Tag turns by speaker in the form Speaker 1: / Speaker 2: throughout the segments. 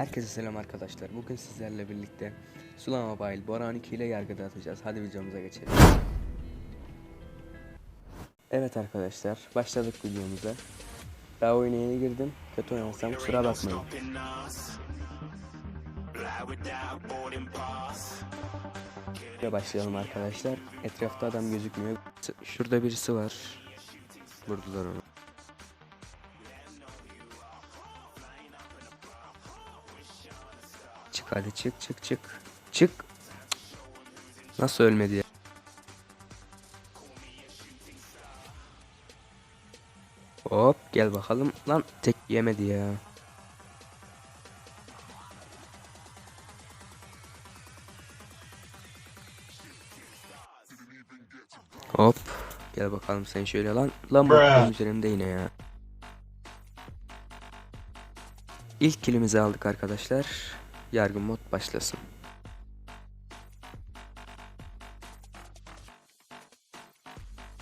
Speaker 1: Herkese selam arkadaşlar. Bugün sizlerle birlikte Sula Mobile Boran 2 ile yargıda atacağız. Hadi videomuza geçelim. Evet arkadaşlar, başladık videomuza. Daha oyuna yeni girdim. Kötü oynarsam kusura bakmayın. Ve başlayalım arkadaşlar. Etrafta adam gözükmüyor. Şurada birisi var. Vurdular onu. Hadi çık çık çık. Çık. Nasıl ölmedi ya? Hop gel bakalım. Lan tek yemedi ya. Hop. Gel bakalım sen şöyle lan. Lan bu üzerimde yine ya. İlk kilimizi aldık arkadaşlar. Yargı mod başlasın.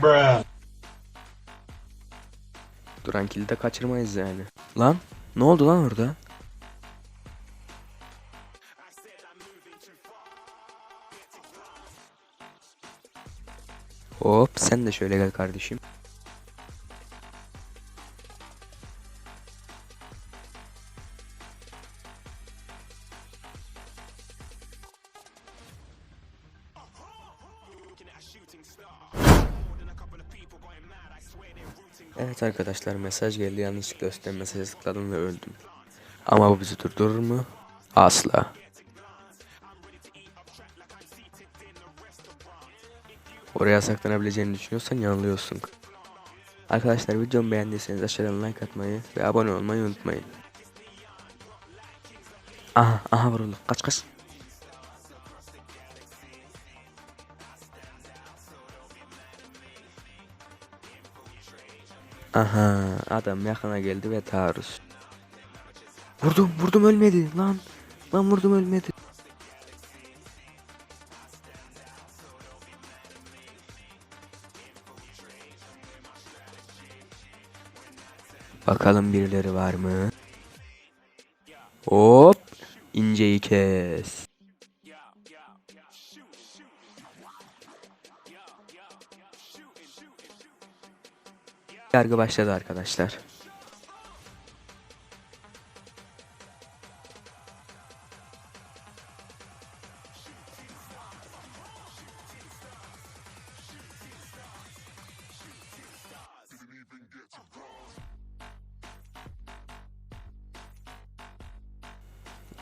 Speaker 2: Bruh.
Speaker 1: Duran kilidi de kaçırmayız yani. Lan ne oldu lan orada? Hop sen de şöyle gel kardeşim. Evet arkadaşlar mesaj geldi yanlışlıkla üstten mesaj tıkladım ve öldüm. Ama bu bizi durdurur mu? Asla. Oraya saklanabileceğini düşünüyorsan yanılıyorsun. Arkadaşlar videomu beğendiyseniz aşağıdan like atmayı ve abone olmayı unutmayın. Aha aha vurulduk kaç kaç. Aha adam yakına geldi ve taarruz. Vurdum vurdum ölmedi lan. Lan vurdum ölmedi. Bakalım birileri var mı? Hop inceyi kes. Yargı başladı arkadaşlar.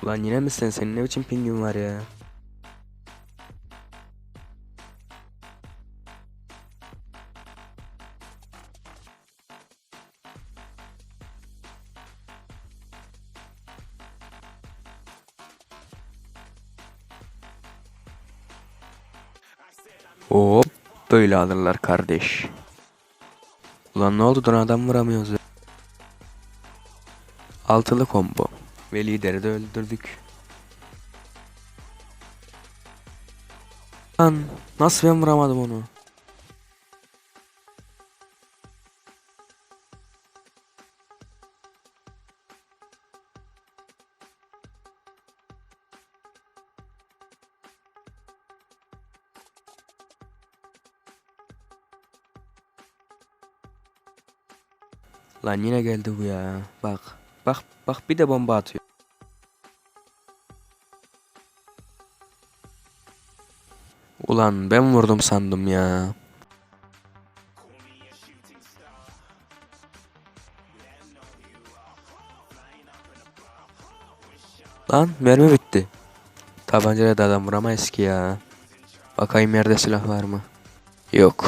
Speaker 1: Ulan yine misin? Senin ne biçim pingin var ya? Hop böyle alırlar kardeş. Ulan ne oldu Don adam vuramıyoruz ya. Altılı combo. Ve lideri de öldürdük. Lan nasıl ben vuramadım onu? Lan yine geldi bu ya. Bak. Bak bak bir de bomba atıyor. Ulan ben vurdum sandım ya. Lan mermi bitti. Tabancayla da adam vuramayız ki ya. Bakayım yerde silah var mı? Yok.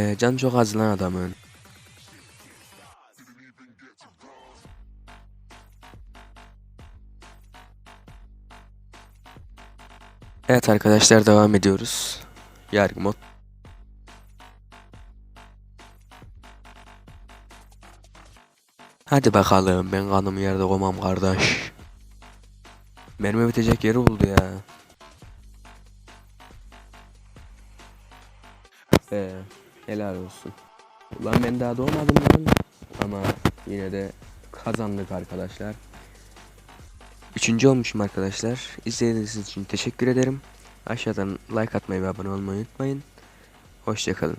Speaker 1: Be can çok az lan adamın. Evet arkadaşlar devam ediyoruz. Yargı. Hadi bakalım ben kanımı yerde koymam kardeş. Mermi bitecek yeri buldu ya. be. Helal olsun. Ulan ben daha doğmadım lan. Ama yine de kazandık arkadaşlar. Üçüncü olmuşum arkadaşlar. İzlediğiniz için teşekkür ederim. Aşağıdan like atmayı ve abone olmayı unutmayın. Hoşçakalın.